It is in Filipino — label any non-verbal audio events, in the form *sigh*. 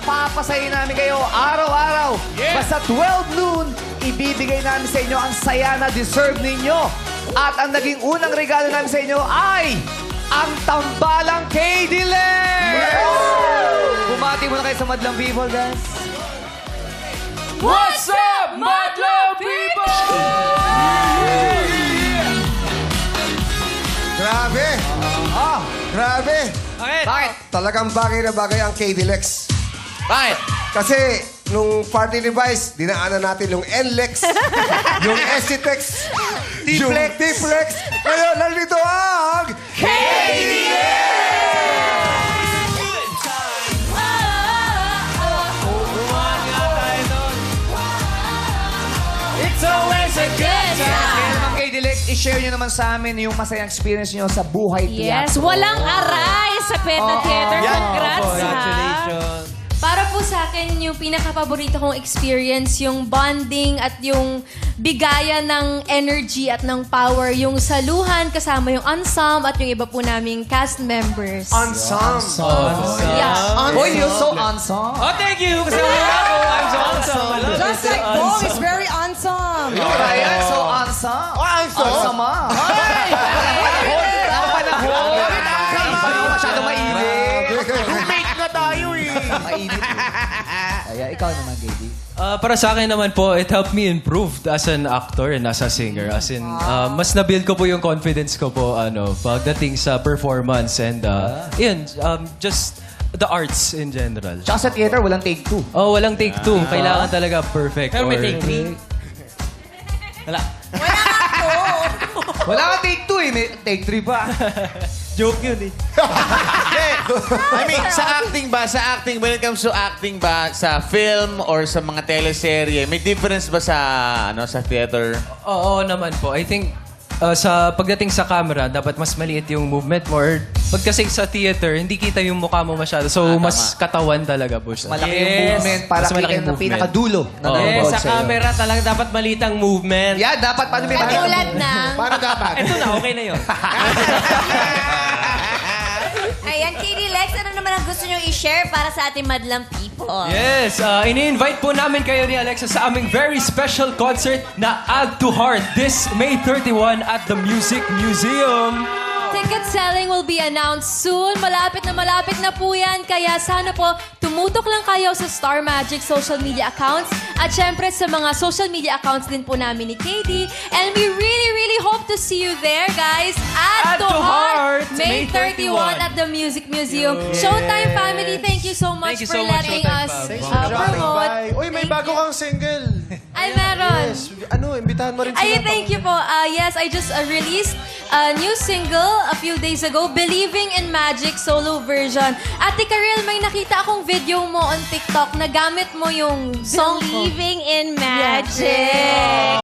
papapasaya namin kayo araw-araw. Basta 12 noon, ibibigay namin sa inyo ang saya na deserve ninyo. At ang naging unang regalo namin sa inyo ay ang tambalang KD Lex! Bumati muna kayo sa Madlang People, guys. What's up, Madlaw people? Grabe! Ah, grabe! Bakit? Bakit? Talagang bagay na bagay ang KD Lex. Bakit? Kasi nung party device, dinaanan natin yung NLEX, *laughs* yung SCTEX, yung T-Flex. Ngayon, nandito ang It's always a good naman KD Lex, i-share nyo naman sa amin yung masayang experience nyo sa buhay Yes, teatro. walang aray sa Peta Theater. Congrats, ha? Para po sa akin, yung pinaka-paborito kong experience, yung bonding at yung bigayan ng energy at ng power, yung saluhan kasama yung ensemble at yung iba po naming cast members. Ensemble. Yeah. Boy, you're so ensemble. Oh, thank you! Kasi wala ako. I'm so awesome. Kaya ikaw naman, KD. Uh, para sa akin naman po, it helped me improve as an actor and as a singer. As in, uh, mas na-build ko po yung confidence ko po ano, pagdating sa performance and uh, yun, um, just the arts in general. Tsaka sa theater, walang take two. Oh, walang take two. Kailangan talaga perfect. Pero may or- take three. Wala. Wala kang take two eh. May take three pa. *laughs* Joke yun eh. *laughs* *laughs* I mean, sa acting ba, sa acting, when it comes to acting ba, sa film or sa mga teleserye, may difference ba sa, ano, sa theater? Oo naman po. I think uh, sa pagdating sa camera, dapat mas maliit yung movement mo. Or pag kasi sa theater, hindi kita yung mukha mo masyado. So, mas katawan talaga po siya. Malaki yung Yes. movement para Mas malaki kita yung yung movement. pinakadulo na Oo. nanonood Eh, sa sa'yo. camera talaga dapat malitang movement. Yeah, dapat paano may Katulad ng... Paano dapat? Ito na, okay na yun. *laughs* naman gusto nyo i-share para sa ating madlang people? Yes, uh, ini-invite po namin kayo ni Alexa sa aming very special concert na Add to Heart this May 31 at the Music Museum. Ticket selling will be announced soon. Malapit na malapit na po yan. Kaya sana po, tumutok lang kayo sa Star Magic social media accounts. At syempre sa mga social media accounts din po namin ni Katie. And we really, really hope to see you there, guys. At, Add to Heart, May May 31 at the Music Museum. Showtime family, thank you so much Thank you for so much, letting Showtime us fam. uh, promote. Uy, may bago kang single. Ay, meron. Yes. Ano, imbitahan mo rin sila. Ay, thank you po. Uh, yes, I just uh, released a new single a few days ago, Believing in Magic solo version. Ate Karel, may nakita akong video mo on TikTok na gamit mo yung song. Believing in magic.